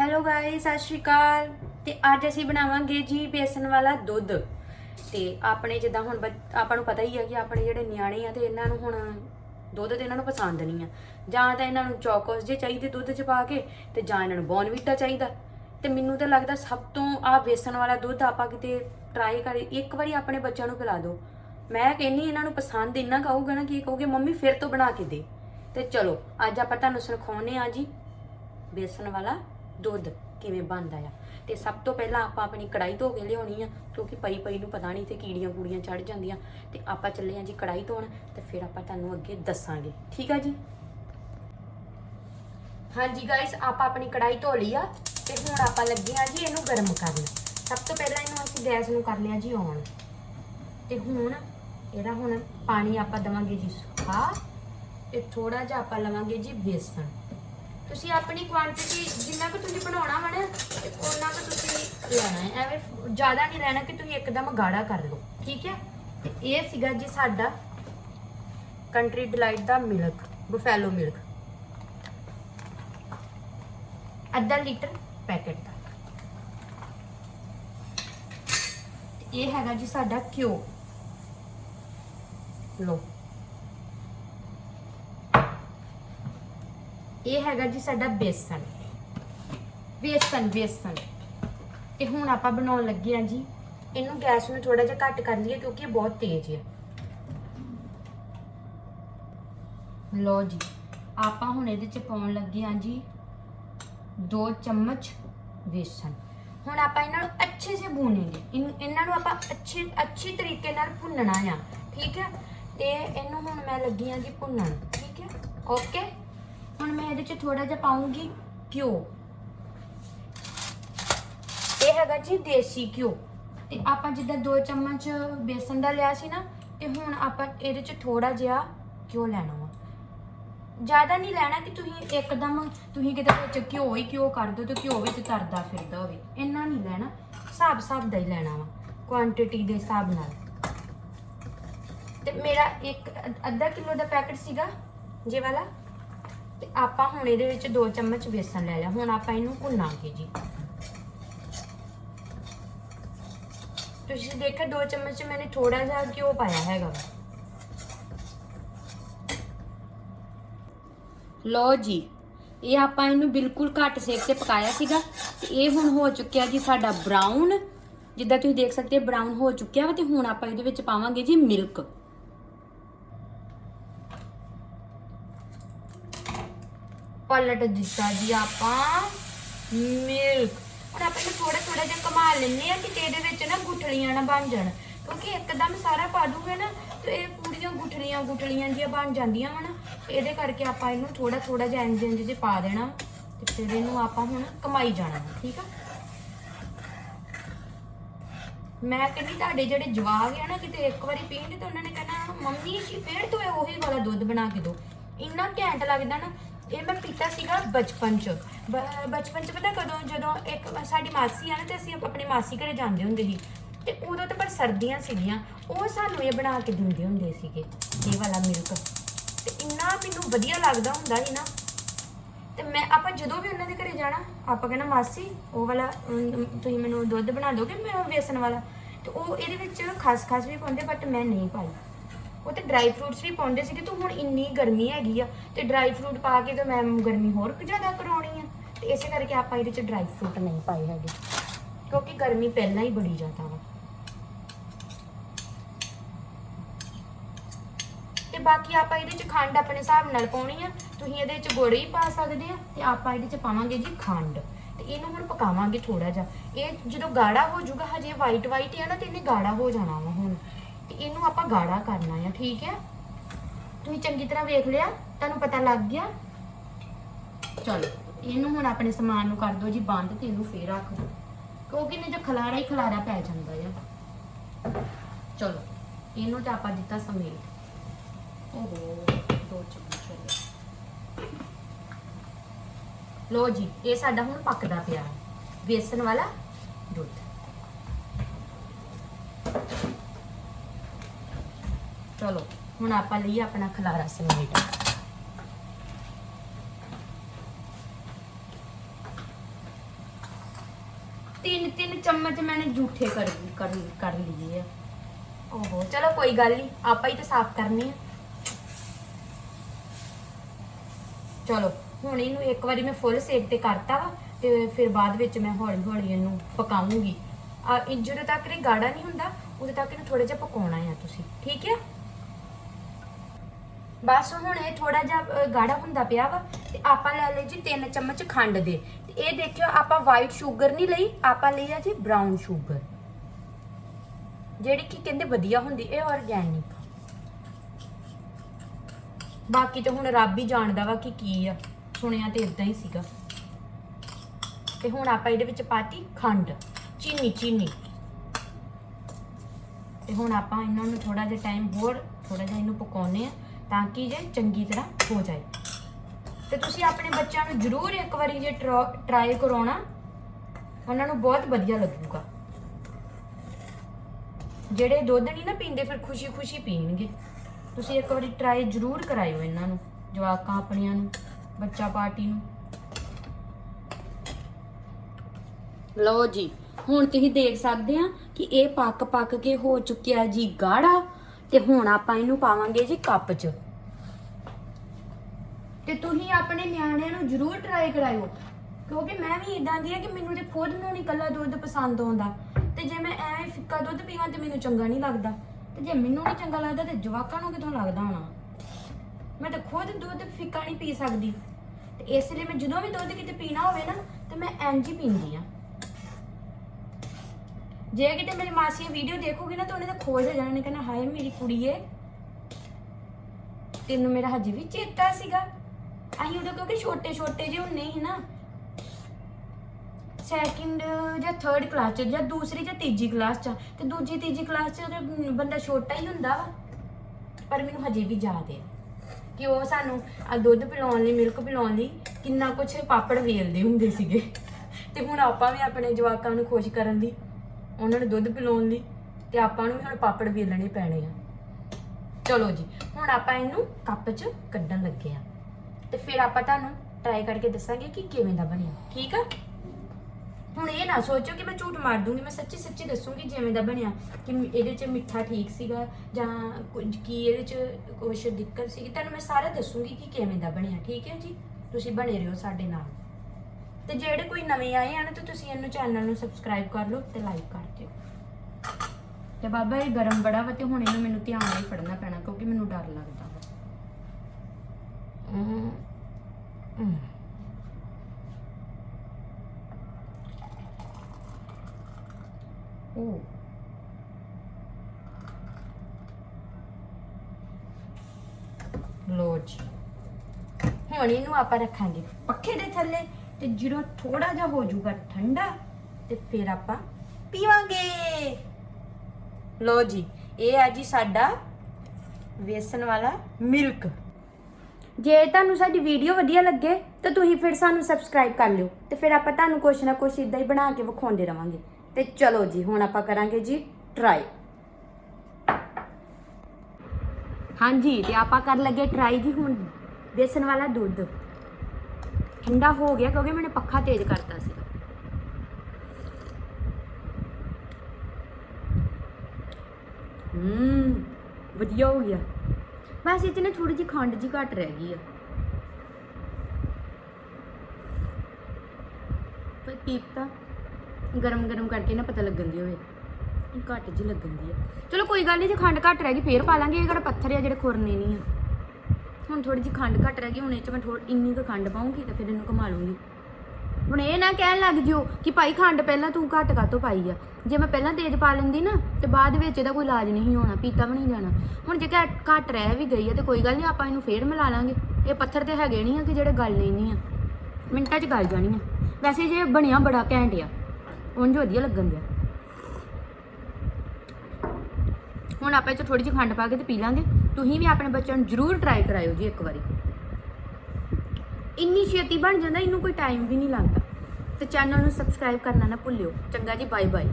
Hello guys ਸਤਿ ਸ਼੍ਰੀ ਅਕਾਲ। ਤੇ ਅੱਜ ਅਸੀਂ ਬਣਾਵਾਂਗੇ ਜੀ ਬੇਸਨ ਵਾਲਾ ਦੁੱਧ। ਤੇ ਆਪਣੇ ਜਿੱਦਾਂ ਹੁਣ ਬੱਚ- ਆਪਾਂ ਨੂੰ ਪਤਾ ਹੀ ਆ ਕਿ ਆਪਣੇ ਜਿਹੜੇ ਨਿਆਣੇ ਆ ਤੇ ਇਹਨਾਂ ਨੂੰ ਹੁਣ ਦੁੱਧ ਤੇ ਇਹਨਾਂ ਨੂੰ ਪਸੰਦ ਨਹੀਂ ਆ। ਜਾਂ ਤਾਂ ਇਹਨਾਂ ਨੂੰ ਚੌਕੋਸ ਜੇ ਚਾਹੀਦੇ ਦੁੱਧ ਚ ਪਾ ਕੇ, ਤੇ ਜਾਂ ਇਹਨਾਂ ਨੂੰ ਬੌਨਵੀਟਾ ਚਾਹੀਦਾ। ਤੇ ਮੈਨੂੰ ਤਾਂ ਲੱਗਦਾ ਸਭ ਤੋਂ ਆ ਬੇਸਨ ਵਾਲਾ ਦੁੱਧ ਆਪਾਂ ਕਿਤੇ ਟਰਾਈ ਕਰੀ, ਇੱਕ ਵਾਰੀ ਆਪਣੇ ਬੱਚਿਆਂ ਨੂੰ ਪਿਲਾ ਦਿਓ। ਮੈਂ ਕਹਿੰਨੀ ਇਹਨਾਂ ਨੂੰ ਪਸੰਦ ਇੰਨਾ ਕਹੂਗਾ ਨਾ ਕਿ ਇਹ ਕਹੋਗੇ, ਮੰਮੀ ਫਿਰ ਤੋਂ ਬਣਾ ਕੇ ਦੇ। ਤੇ ਚਲੋ, ਅੱਜ ਆਪਾਂ ਤੁਹਾਨੂੰ ਸਿਖਾਉਨੇ ਆ ਜੀ ਬੇਸਨ ਵਾਲਾ ਦੁੱਧ ਕਿਵੇਂ ਬਣਦਾ ਆ। ਤੇ ਸਭ ਤੋਂ ਪਹਿਲਾਂ ਆਪਾਂ ਆਪਣੀ ਕੜਾਈ ਧੋ ਕੇ ਲਿਆਉਣੀ ਆ, ਕਿਉਂਕਿ ਪਈ ਪਈ ਨੂੰ ਪਤਾ ਨਹੀਂ ਤੇ ਕੀੜੀਆਂ ਕੂੜੀਆਂ ਚੜ ਜਾਂਦੀਆਂ। ਤੇ ਆਪਾਂ ਚੱਲੇ ਆ ਜੀ ਕੜਾਈ ਧੋਣ, ਤੇ ਫਿਰ ਆਪਾਂ ਤੁਹਾਨੂੰ ਅੱਗੇ ਦੱਸਾਂਗੇ। ਠੀਕ ਆ ਜੀ? ਹਾਂਜੀ ਗਾਇਸ ਆਪਾਂ ਆਪਣੀ ਕੜਾਈ ਧੋ ਲਈ ਆ, ਤੇ ਹੁਣ ਆਪਾਂ ਲੱਗੇ ਆ ਜੀ ਇਹਨੂੰ ਗਰਮ ਕਰਨ। ਸਭ ਤੋਂ ਪਹਿਲਾਂ ਇਹਨੂੰ ਅਸੀਂ ਗੈਸ ਨੂੰ ਕਰ ਲਿਆ ਜੀ ਔਨ ਤੇ ਹੁਣ ਇਹਦਾ ਹੁਣ ਪਾਣੀ ਆਪਾਂ ਦਵਾਂਗੇ ਜੀ ਸੁੱਕਾ, ਤੇ ਥੋੜਾ ਜਿਹਾ ਆਪਾਂ ਲਵਾਂਗੇ ਜੀ ਬੇਸਣ ਤੁਸੀਂ ਆਪਣੀ ਕੁਆਂਟੀਟੀ ਜਿੰਨਾ ਕੁ ਤੁਸੀਂ ਬਣਾਉਣਾ ਵਾ ਨਾ, ਤੇ ਉਹਨਾਂ ਕੁ ਤੁਸੀਂ ਲੈਣਾ ਹੈ। ਐਵੇਂ ਜ਼ਿਆਦਾ ਨਹੀਂ ਲੈਣਾ ਕਿ ਤੁਸੀਂ ਇੱਕਦਮ ਗਾੜਾ ਕਰ ਲਓ, ਠੀਕ ਹੈ? ਤੇ ਇਹ ਸੀਗਾ ਜੀ ਸਾਡਾ ਕੰਟਰੀ ਡਿਲਾਈਟ ਦਾ ਮਿਲਕ ਬਫੈਲੋ ਮਿਲਕ ਅੱਧਾ ਲੀਟਰ ਪੈਕੇਟ ਦਾ। ਇਹ ਹੈਗਾ ਜੀ ਸਾਡਾ ਘਿਓ। ਲੋ ਇਹ ਹੈਗਾ ਜੀ ਸਾਡਾ ਬੇਸਣ ਬੇਸਣ ਬੇਸਣ ਤੇ ਹੁਣ ਆਪਾਂ ਬਣਾਉਣ ਲੱਗੇ ਆ ਜੀ। ਇਹਨੂੰ ਗੈਸ ਨੂੰ ਥੋੜਾ ਜਿਹਾ ਘੱਟ ਕਰ ਲਈਏ ਕਿਉਂਕਿ ਇਹ ਬਹੁਤ ਤੇਜ਼ ਹੈ। ਲੋ ਜੀ, ਆਪਾਂ ਹੁਣ ਇਹਦੇ ਚ ਪਾਉਣ ਲੱਗੇ ਆ ਜੀ 2 ਚਮਚ ਬੇਸਣ ਹੁਣ ਆਪਾਂ ਇਹਨਾਂ ਨੂੰ ਅੱਛੇ ਸੇ ਭੁੰਨਾਂਗੇ ਇਨ- ਇਹਨਾਂ ਨੂੰ ਆਪਾਂ ਅੱਛੇ, ਅੱਛੀ ਤਰੀਕੇ ਨਾਲ ਭੁੰਨਣਾ ਆ, ਠੀਕ ਹੈ? ਤੇ ਇਹਨੂੰ ਹੁਣ ਮੈਂ ਲੱਗੀ ਆ ਜੀ ਭੁੰਨਣ, ਠੀਕ ਹੈ? ਓਕੇ? ਹੁਣ ਮੈਂ ਇਹਦੇ ਚ ਥੋੜਾ ਜਿਹਾ ਪਾਉਂਗੀ ਘਿਓ। ਇਹ ਹੈਗਾ ਜੀ ਦੇਸੀ ਘਿਓ। ਤੇ ਆਪਾਂ ਜਿੱਦਾਂ 2 ਚਮਚ ਬੇਸਨ ਦਾ ਲਿਆ ਸੀ ਨਾ, ਤੇ ਹੁਣ ਆਪਾਂ ਇਹਦੇ ਚ ਥੋੜਾ ਜਿਹਾ ਘਿਓ ਲੈਣਾ ਵਾ। ਜ਼ਿਆਦਾ ਨਹੀਂ ਲੈਣਾ ਕਿ ਤੁਸੀਂ ਇੱਕਦਮ ਤੁਸੀਂ ਕਿਤੇ ਵਿੱਚ ਘਿਓ ਹੀ ਘਿਓ ਕਰ ਦਿਓ ਤੇ ਘਿਓ ਵਿੱਚ ਤਰਦਾ ਫਿਰਦਾ ਹੋਵੇ। ਇੰਨਾ ਨਹੀਂ ਲੈਣਾ, ਹਿਸਾਬ ਹਿਸਾਬ ਦਾ ਹੀ ਲੈਣਾ ਵਾ ਕੁਆਂਟੀਟੀ ਦੇ ਹਿਸਾਬ ਨਾਲ। ਤੇ ਮੇਰਾ ਇੱਕ ਅ- ਅੱਧਾ ਕਿਲੋ ਦਾ ਪੈਕਟ ਸੀਗਾ, ਜੇ ਵਾਲਾ। ਤੇ ਆਪਾਂ ਹੁਣ ਇਹਦੇ ਵਿੱਚ 2 ਚਮਚ ਬੇਸਨ ਲੈ ਲਿਆ। ਹੁਣ ਆਪਾਂ ਇਹਨੂੰ ਭੁੰਨਾਂਗੇ ਜੀ। ਤੁਸੀਂ ਦੇਖਿਆ 2 ਚਮਚ ਮੈਨੇ ਥੋੜਾ ਜਿਹਾ ਘਿਓ ਪਾਇਆ ਹੈਗਾ। ਲੋ ਜੀ, ਇਹ ਆਪਾਂ ਇਹਨੂੰ ਬਿਲਕੁਲ ਘੱਟ ਸੇਕ ਤੇ ਪਕਾਇਆ ਸੀਗਾ। ਤੇ ਇਹ ਹੁਣ ਹੋ ਚੁੱਕਿਆ ਜੀ ਸਾਡਾ ਬਰਾਊਨ ਜਿੱਦਾਂ ਤੁਸੀਂ ਦੇਖ ਸਕਦੇ ਹੋ ਬਰਾਊਨ ਹੋ ਚੁੱਕਿਆ ਵਾ ਤੇ ਹੁਣ ਆਪਾਂ ਇਹਦੇ ਵਿੱਚ ਪਾਵਾਂਗੇ ਜੀ ਮਿਲਕ ਪਲਟ ਦਿੱਤਾ ਜੀ ਆਪਾਂ। ਮਿਲਕ। ਹੁਣ ਆਪਾਂ ਇਹਨੂੰ ਥੋੜਾ ਥੋੜਾ ਜਿਹਾ ਘੁਮਾ ਲੈਂਦੇ ਆ ਕਿ ਇਹਦੇ ਵਿੱਚ ਨਾ ਗੁਠਲੀਆਂ ਨਾ ਬਣ ਜਾਣ। ਕਿਉਂਕਿ ਇੱਕਦਮ ਸਾਰਾ ਪਾ ਦੂਗੇ ਨਾ, ਤੇ ਇਹ ਪੂਰੀਆਂ ਗੁਠਲੀਆਂ ਗੁਠਲੀਆਂ ਜੀਆਂ ਬਣ ਜਾਂਦੀਆਂ ਵਾ ਇਹਦੇ ਕਰਕੇ ਆਪਾਂ ਇਹਨੂੰ ਥੋੜਾ ਥੋੜਾ ਜਿਹਾ ਇੰਜ ਇੰਜ ਜੇ ਪਾ ਦੇਣਾ। ਤੇ ਫਿਰ ਇਹਨੂੰ ਆਪਾਂ ਹੁਣ ਕਮਾਈ ਜਾਣਾ ਠੀਕ ਆ? ਮੈਂ ਕਹਿੰਦੀ ਤੁਹਾਡੇ ਜਿਹੜੇ ਜਵਾਗ ਆ ਨਾ, ਕਿਤੇ ਇੱਕ ਵਾਰੀ ਪੀਣਗੇ ਤਾਂ ਉਹਨਾਂ ਨੇ ਕਹਿਣਾ, ਮੰਮੀ ਜੀ, ਫੇਰ ਤੋਂ ਇਹ ਉਹੀ ਵਾਲਾ ਦੁੱਧ ਬਣਾ ਕੇ ਦਿਓ। ਇੰਨਾ ਘੈਂਟ ਲੱਗਦਾ ਨਾ ਇਹ ਮੈਂ ਪੀਤਾ ਸੀਗਾ ਬਚਪਨ ਚ। ਬ- ਬਚਪਨ ਚ ਪਤਾ ਕਦੋਂ ਜਦੋਂ ਇੱਕ ਸਾਡੀ ਮਾਸੀ ਆ ਨਾ ਤੇ ਅਸੀਂ ਆਪਣੀ ਮਾਸੀ ਘਰੇ ਜਾਂਦੇ ਹੁੰਦੇ ਸੀ। ਤੇ ਉਦੋਂ ਤਾਂ ਪਰ ਸਰਦੀਆਂ ਸੀਗੀਆਂ ਉਹ ਸਾਨੂੰ ਇਹ ਬਣਾ ਕੇ ਦਿੰਦੇ ਹੁੰਦੇ ਸੀਗੇ ਇਹ ਵਾਲਾ ਮਿਲਕ ਤੇ ਇੰਨਾ ਮੈਨੂੰ ਵਧੀਆ ਲੱਗਦਾ ਹੁੰਦਾ ਸੀ ਨਾ। ਤੇ ਮੈਂ ਆਪਾਂ ਜਦੋਂ ਵੀ ਉਹਨਾਂ ਦੇ ਘਰੇ ਜਾਣਾ ਆਪਾਂ ਕਹਿਣਾ ਮਾਸੀ ਉਹ ਵਾਲਾ ਅਮ, ਤੁਸੀਂ ਮੈਨੂੰ ਦੁੱਧ ਬਣਾ ਦੋਗੇ ਮੈਂ ਵੇਸਣ ਵਾਲਾ। ਤੇ ਉਹ ਇਹਦੇ ਵਿੱਚ ਖਸਖਸ ਵੀ ਪਾਉਂਦੇ ਬਟ ਮੈਂ ਨਹੀਂ ਪਾਈ। ਉਹ ਤੇ ਡਰਾਈ ਫਰੂਟਸ ਵੀ ਪਾਉਂਦੇ ਸੀਗੇ, ਤੂੰ ਹੁਣ ਇੰਨੀ ਗਰਮੀ ਹੈਗੀ ਆ, ਤੇ ਡਰਾਈ ਫਰੂਟ ਪਾ ਕੇ ਤਾਂ ਮੈਂ ਗਰਮੀ ਹੋਰ ਜ਼ਿਆਦਾ ਕਰਾਉਣੀ ਆ। ਤੇ ਇਸੇ ਕਰਕੇ ਆਪਾਂ ਇਹਦੇ ਚ ਡਰਾਈ ਫਰੂਟ ਨਹੀਂ ਪਾਏ ਹੈਗੇ, ਕਿਉਂਕਿ ਗਰਮੀ ਪਹਿਲਾਂ ਹੀ ਬੜੀ ਜ਼ਿਆਦਾ ਵਾ। ਤੇ ਬਾਕੀ ਆਪਾਂ ਇਹਦੇ ਚ ਖੰਡ ਆਪਣੇ ਹਿਸਾਬ ਨਾਲ ਪਾਉਣੀ ਆ, ਤੁਸੀਂ ਇਹਦੇ ਚ ਗੁੜ ਹੀ ਪਾ ਸਕਦੇ ਆ, ਤੇ ਆਪਾਂ ਇਹਦੇ ਚ ਪਾਵਾਂਗੇ ਜੀ ਖੰਡ। ਤੇ ਇਹਨੂੰ ਹੁਣ ਪਕਾਵਾਂਗੇ ਥੋੜਾ ਜਿਹਾ। ਇਹ ਜਦੋਂ ਗਾੜਾ ਹੋ ਜਾਊਗਾ, ਹਜੇ ਵਾਈਟ ਵਾਈਟ ਆ ਨਾ, ਤੇ ਇਹਨੇ ਗਾੜਾ ਹੋ ਜਾਣਾ ਵਾ ਹੁਣ। ਤੇ ਇਹਨੂੰ ਆਪਾਂ ਗਾੜਾ ਕਰਨਾ ਆ, ਠੀਕ ਹੈ? ਤੁਸੀਂ ਚੰਗੀ ਤਰ੍ਹਾਂ ਵੇਖ ਲਿਆ, ਤੁਹਾਨੂੰ ਪਤਾ ਲੱਗ ਗਿਆ? ਚਲੋ, ਇਹਨੂੰ ਹੁਣ ਆਪਣੇ ਸਮਾਨ ਨੂੰ ਕਰ ਦਿਓ ਜੀ, ਬੰਦ ਤੇ ਇਹਨੂੰ ਫੇਰ ਰੱਖ ਦਿਓ। ਕਿਉਂਕਿ ਨੇ ਜੋ ਖਲਾਰਾ ਹੀ ਖਲਾਰਾ ਪੈ ਜਾਂਦਾ ਆ। ਚਲੋ, ਇਹਨੂੰ ਤਾਂ ਆਪਾਂ ਦਿੱਤਾ ਸਮੇਤ ਓਹੋ, ਦੋ ਚਮਚ ਹੋ ਲੋ ਜੀ, ਇਹ ਸਾਡਾ ਹੁਣ ਪੱਕਦਾ ਪਿਆ ਹੈ। ਬੇਸਨ ਵਾਲਾ ਦੁੱਧ। ਚਲੋ, ਹੁਣ ਆਪਾਂ ਲਈ ਆਪਣਾ ਖਲਾਰਾ ਸਮੇਟ। ਤਿੰਨ ਤਿੰਨ ਚਮਚ ਮੈਨੇ ਝੂਠੇ ਕਰ ਕਰ ਕਰ ਲਏ ਆ। ਓਹੋ, ਚਲੋ ਕੋਈ ਗੱਲ ਨਹੀਂ ਆਪਾਂ ਹੀ ਤਾਂ ਸਾਫ਼ ਕਰਨੀ ਆ। ਚਲੋ, ਹੁਣ ਇਹਨੂੰ ਇੱਕ ਵਾਰੀ ਮੈਂ ਫੁੱਲ ਸੇਕ ਤੇ ਕਰਤਾ ਵਾ, ਤੇ ਫਿਰ ਬਾਅਦ ਵਿੱਚ ਮੈਂ ਹੌਲੀ ਹੌਲੀ ਇਹਨੂੰ ਪਕਾਉਂਗੀ। ਆ ਜਦੋਂ ਤੱਕ ਇਹ ਗਾੜਾ ਨਹੀਂ ਹੁੰਦਾ, ਉਦੋਂ ਤੱਕ ਇਹਨੂੰ ਥੋੜਾ ਜਿਹਾ ਪਕਾਉਣਾ ਆ ਤੁਸੀਂ, ਠੀਕ ਹੈ ਬਸ ਹੁਣ ਇਹ ਥੋੜਾ ਜਿਹਾ ਅ, ਗਾੜਾ ਹੁੰਦਾ ਪਿਆ ਵਾ ਤੇ ਆਪਾਂ ਲੈ ਲਈ ਜੀ 3 ਚਮਚ ਖੰਡ ਦੇ। ਤੇ ਇਹ ਦੇਖਿਓ ਆਪਾਂ ਵਾਈਟ ਸ਼ੂਗਰ ਨਹੀਂ ਲਈ ਆਪਾਂ ਲਈ ਆ ਜੀ ਬ੍ਰਾਊਨ ਸ਼ੂਗਰ ਜਿਹੜੀ ਕਿ ਕਹਿੰਦੇ ਵਧੀਆ ਹੁੰਦੀ ਇਹ ਆਰਗੈਨਿਕ ਬਾਕੀ ਤਾਂ ਹੁਣ ਰੱਬ ਹੀ ਜਾਣਦਾ ਵਾ ਕਿ ਕੀ ਆ ਸੁਣਿਆ ਤੇ ਇਦਾਂ ਹੀ ਸੀਗਾ। ਤੇ ਹੁਣ ਆਪਾਂ ਇਹਦੇ ਵਿੱਚ ਪਾਤੀ ਖੰਡ ਚੀਨੀ ਚੀਨੀ। ਤੇ ਹੁਣ ਆਪਾਂ ਇਹਨਾਂ ਨੂੰ ਥੋੜਾ ਜਿਹਾ ਟਾਈਮ ਹੋਰ ਥੋੜਾ ਜਿਹਾ ਇਹਨੂੰ ਪਕਾਉਨੇ ਆ ਤਾਂ ਕਿ ਜੇ ਚੰਗੀ ਤਰ੍ਹਾਂ ਹੋ ਜਾਏ। ਤੇ ਤੁਸੀਂ ਆਪਣੇ ਬੱਚਿਆਂ ਨੂੰ ਜ਼ਰੂਰ ਇੱਕ ਵਾਰੀ ਜੇ ਟਰਾਈ ਕਰਾਉਣਾ, ਉਹਨਾਂ ਨੂੰ ਬਹੁਤ ਵਧੀਆ ਲੱਗੂਗਾ। ਜਿਹੜੇ ਦੁੱਧ ਨਹੀਂ ਨਾ ਪੀਂਦੇ, ਫਿਰ ਖੁਸ਼ੀ-ਖੁਸ਼ੀ ਪੀਣਗੇ। ਤੁਸੀਂ ਇੱਕ ਵਾਰੀ ਟਰਾਈ ਜ਼ਰੂਰ ਕਰਾਇਓ ਇਹਨਾਂ ਨੂੰ, ਜਵਾਕਾਂ ਆਪਣਿਆਂ ਨੂੰ, ਬੱਚਾ ਪਾਰਟੀ ਨੂੰ। ਲਓ ਜੀ, ਹੁਣ ਤੁਸੀਂ ਦੇਖ ਸਕਦੇ ਆ ਕਿ ਇਹ ਪੱਕ ਪੱਕ ਕੇ ਹੋ ਚੁੱਕਿਆ ਜੀ ਗਾੜਾ। ਤੇ ਹੁਣ ਆਪਾਂ ਇਹਨੂੰ ਪਾਵਾਂਗੇ ਜੀ ਕੱਪ 'ਚ। ਤੇ ਤੁਸੀਂ ਆਪਣੇ ਨਿਆਣਿਆਂ ਨੂੰ ਜ਼ਰੂਰ ਟਰਾਈ ਕਰਾਇਓ। ਕਿਉਂਕਿ ਮੈਂ ਵੀ ਇਦਾਂ ਦੀ ਆ ਕਿ ਮੈਨੂੰ ਤੇ ਖੁਦ ਨੂੰ ਨਹੀਂ ਕੱਲਾ ਦੁੱਧ ਪਸੰਦ ਆਉਂਦਾ। ਤੇ ਜੇ ਮੈਂ ਐਵੇਂ ਫਿੱਕਾ ਦੁੱਧ ਪੀਵਾਂ ਤੇ ਮੈਨੂੰ ਚੰਗਾ ਨਹੀਂ ਲੱਗਦਾ। ਤੇ ਜੇ ਮੈਨੂੰ ਨਹੀਂ ਚੰਗਾ ਲੱਗਦਾ ਤੇ ਜਵਾਕਾਂ ਨੂੰ ਕਿਥੋਂ ਲੱਗਦਾ ਹੋਣਾ? ਮੈਂ ਤਾਂ ਖੁਦ ਦੁੱਧ ਫਿੱਕਾ ਨਹੀਂ ਪੀ ਸਕਦੀ। ਤੇ ਇਸ ਲਈ ਮੈਂ ਜਦੋਂ ਵੀ ਦੁੱਧ ਕਿਤੇ ਪੀਣਾ ਹੋਵੇ ਨਾ, ਤੇ ਮੈਂ ਇੰਜ ਹੀ ਪੀਂਦੀ ਆ। ਜੇ ਕਿਤੇ ਮੇਰੀ ਮਾਸੀ ਇਹ ਵੀਡੀਓ ਦੇਖੂਗੀ ਨਾ ਤਾਂ ਉਹਨੇ ਤਾਂ ਖੋਜ ਹੋ ਜਾਣਾ ਨੇ ਕਹਿਣਾ ਹਾਏ ਮੇਰੀ ਕੁੜੀ ਏ ਤੈਨੂੰ ਮੇਰਾ ਹਜੇ ਵੀ ਚੇਤਾ ਸੀਗਾ। ਅਸੀਂ ਉਦੋਂ ਕਿਉਂਕਿ ਛੋਟੇ ਛੋਟੇ ਜਿਹੇ ਹੁੰਨੇ ਸੀ ਨਾ। ਸੈਕਿੰਡ ਜਾਂ ਥਰਡ ਕਲਾਸ ਚ ਜਾਂ ਦੂਸਰੀ ਜਾਂ ਤੀਜੀ ਕਲਾਸ ਚ। ਤੇ ਦੂਜੀ, ਤੀਜੀ ਕਲਾਸ ਚ ਤਾਂ ਬੰਦਾ ਛੋਟਾ ਹੀ ਹੁੰਦਾ ਵਾ, ਪਰ ਮੈਨੂੰ ਹਜੇ ਵੀ ਯਾਦ ਹੈ ਕਿ ਉਹ ਸਾਨੂੰ ਆ ਦੁੱਧ ਪਿਲਾਉਣ ਲਈ ਮਿਲਕ ਪਿਲਾਉਣ ਲਈ ਕਿੰਨਾ ਕੁਛ ਪਾਪੜ ਵੇਲਦੇ ਹੁੰਦੇ ਸੀਗੇ। ਤੇ ਹੁਣ ਆਪਾਂ ਵੀ ਆਪਣੇ ਜਵਾਕਾਂ ਨੂੰ ਖੁਸ਼ ਕਰਨ ਲਈ ਉਹਨਾਂ ਨੂੰ ਦੁੱਧ ਪਿਲਾਉਣ ਲਈ ਤੇ ਆਪਾਂ ਨੂੰ ਵੀ ਹੁਣ ਪਾਪੜ ਵੇਲਣੇ ਪੈਣੇ ਆ। ਚਲੋ ਜੀ, ਹੁਣ ਆਪਾਂ ਇਹਨੂੰ ਕੱਪ 'ਚ ਕੱਢਣ ਲੱਗੇ ਆ। ਤੇ ਫਿਰ ਆਪਾਂ ਤੁਹਾਨੂੰ ਟਰਾਈ ਕਰਕੇ ਦੱਸਾਂਗੇ ਕਿ ਕਿਵੇਂ ਦਾ ਬਣਿਆ, ਠੀਕ ਆ? ਹੁਣ ਇਹ ਨਾ ਸੋਚੋ ਕਿ ਮੈਂ ਝੂਠ ਮਾਰ ਦੂੰਗੀ, ਮੈਂ ਸੱਚੀ ਸੱਚੀ ਦੱਸੂੰਗੀ ਜਿਵੇਂ ਦਾ ਬਣਿਆ, ਕਿ ਇਹਦੇ 'ਚ ਮਿੱਠਾ ਠੀਕ ਸੀਗਾ ਜਾਂ ਕੁਝ ਕੀ ਇਹਦੇ 'ਚ ਕੁਝ ਦਿੱਕਤ ਸੀਗੀ। ਤੁਹਾਨੂੰ ਮੈਂ ਸਾਰਾ ਦੱਸੂੰਗੀ ਕਿ ਕਿਵੇਂ ਦਾ ਬਣਿਆ, ਠੀਕ ਹੈ ਜੀ? ਤੁਸੀਂ ਬਣੇ ਰਹੋ ਸਾਡੇ ਨਾਲ। ਤੇ ਜਿਹੜੇ ਕੋਈ ਨਵੇਂ ਆਏ ਹਨ ਤਾਂ ਤੁਸੀਂ ਇਹਨੂੰ ਚੈਨਲ ਨੂੰ ਸਬਸਕ੍ਰਾਈਬ ਕਰ ਲਓ ਤੇ ਲਾਈਕ ਕਰ ਦਿਓ। ਤੇ ਬਾਬਾ ਇਹ ਗਰਮ ਬੜਾ ਵਾ ਤੇ ਹੁਣ ਇਹਨੂੰ ਮੈਨੂੰ ਧਿਆਨ ਨਾਲ ਫੜਨਾ ਪੈਣਾ ਕਿਉਂਕਿ ਮੈਨੂੰ ਡਰ ਲੱਗਦਾ ਵਾ। ਲੋ ਜੀ। ਹੁਣ ਇਹਨੂੰ ਆਪਾਂ ਰੱਖਾਂਗੇ ਪੱਖੇ ਦੇ ਥੱਲੇ। ਤੇ ਜਦੋਂ ਥੋੜਾ ਜਿਹਾ ਹੋ ਜਾਊਗਾ ਠੰਡਾ, ਤੇ ਫਿਰ ਆਪਾਂ ਪੀਵਾਂਗੇ। ਲੋ ਜੀ, ਇਹ ਆ ਜੀ ਸਾਡਾ ਵੇਸਣ ਵਾਲਾ ਮਿਲਕ ਜੇ ਤੁਹਾਨੂੰ ਸਾਡੀ ਵੀਡੀਓ ਵਧੀਆ ਲੱਗੇ, ਤਾਂ ਤੁਸੀਂ ਫਿਰ ਸਾਨੂੰ ਸਬਸਕ੍ਰਾਈਬ ਕਰ ਲਿਓ, ਤੇ ਫਿਰ ਆਪਾਂ ਤੁਹਾਨੂੰ ਕੁਛ ਨਾ ਕੁਛ ਇਦਾਂ ਹੀ ਬਣਾ ਕੇ ਵਿਖਾਉਂਦੇ ਰਵਾਂਗੇ। ਤੇ ਚਲੋ ਜੀ, ਹੁਣ ਆਪਾਂ ਕਰਾਂਗੇ ਜੀ ਟਰਾਈ ਹਾਂਜੀ, ਤੇ ਆਪਾਂ ਕਰਨ ਲੱਗੇ ਟਰਾਈ ਜੀ ਹੁਣ ਬੇਸਨ ਵਾਲਾ ਦੁੱਧ। ਠੰਡਾ ਹੋ ਗਿਆ ਕਿਉਂਕਿ ਮੈंने ਪੱਖਾ ਤੇਜ਼ ਕਰਤਾ ਸੀ। ਹੂੰ, ਵਧੀਆ ਹੋ ਗਿਆ। ਬਸ ਇਹ 'ਚ ਨਾ ਥੋੜੀ ਜਿਹੀ ਖੰਡ ਜੀ ਘੱਟ ਰਹਿ ਗਈ ਆ। ਪਰ ਪੀਪਤਾ ਗਰਮ ਗਰਮ ਕਰਕੇ ਨਾ ਪਤਾ ਲੱਗਣ ਦੀ ਹੋਵੇ ਇਹ ਘੱਟ ਜੀ ਲੱਗਣ ਦੀ ਆ। ਚਲੋ ਕੋਈ ਗੱਲ ਨਹੀਂ ਜੇ ਖੰਡ ਘੱਟ ਰਹਿ ਗਈ, ਫੇਰ ਪਾ ਲਾਂਗੇ, ਇਹ ਕਿਹੜਾ ਪੱਥਰ ਆ ਜਿਹੜੇ ਖੁਰਨੇ ਨਹੀਂ ਆ। ਹੁਣ ਥੋੜੀ ਜਿਹੀ ਖੰਡ ਘੱਟ ਰਹਿ ਗਈ, ਹੁਣ ਇਹ 'ਚ ਮੈਂ ਥੋੜੀ ਇੰਨੀ ਕੁ ਖੰਡ ਪਾਉਂਗੀ ਤੇ ਫਿਰ ਇਹਨੂੰ ਘੁਮਾ ਲੂੰਗੀ ਹੁਣ ਇਹ ਨਾ ਕਹਿਣ ਲੱਗ ਜਿਓ ਕਿ ਭਾਈ ਖੰਡ ਪਹਿਲਾਂ ਤੂੰ ਘੱਟ ਕਾਤੋਂ ਪਾਈ ਆ? ਜੇ ਮੈਂ ਪਹਿਲਾਂ ਤੇਜ਼ ਪਾ ਲੈਂਦੀ ਨਾ, ਤੇ ਬਾਅਦ ਵਿੱਚ ਇਹਦਾ ਕੋਈ ਇਲਾਜ ਨਹੀਂ ਹੋਣਾ, ਪੀਤਾ ਵੀ ਨਹੀਂ ਜਾਣਾ। ਹੁਣ ਜੇ ਘੱਟ ਘੱਟ ਰਹਿ ਵੀ ਗਈ ਆ ਤੇ ਕੋਈ ਗੱਲ ਨਹੀਂ, ਆਪਾਂ ਇਹਨੂੰ ਫੇਰ ਮਿਲਾ ਲਾਂਗੇ। ਇਹ ਪੱਥਰ ਤੇ ਹੈਗੇ ਨਹੀਂ ਆ ਕਿ ਜਿਹੜੇ ਗੱਲ ਨਹੀਂ ਆ। ਮਿੰਟਾਂ 'ਚ ਗਲ ਜਾਣੀ ਆ। ਵੈਸੇ ਜੇ ਬਣਿਆ ਬੜਾ ਘੈਂਟ ਆ। ਉਂਝ ਵਧੀਆ ਲੱਗਣ ਦਿਆ ਹੁਣ ਆਪਾਂ ਇਹ 'ਚ ਥੋੜੀ ਜਿਹੀ ਖੰਡ ਪਾ ਕੇ ਤੇ ਪੀ ਲਾਂਗੇ। ਤੁਸੀਂ ਵੀ ਆਪਣੇ ਬੱਚਿਆਂ ਨੂੰ ਜ਼ਰੂਰ ਟਰਾਈ ਕਰਾਇਓ ਜੀ ਇੱਕ ਵਾਰੀ। ਇੰਨੀ ਛੇਤੀ ਬਣ ਜਾਂਦਾ, ਇਹਨੂੰ ਕੋਈ ਟਾਈਮ ਵੀ ਨਹੀਂ ਲੱਗਦਾ। ਤੇ ਚੈਨਲ ਨੂੰ ਸਬਸਕ੍ਰਾਈਬ ਕਰਨਾ ਨਾ ਭੁੱਲਿਓ। ਚੰਗਾ ਜੀ ਬਾਏ ਬਾਏ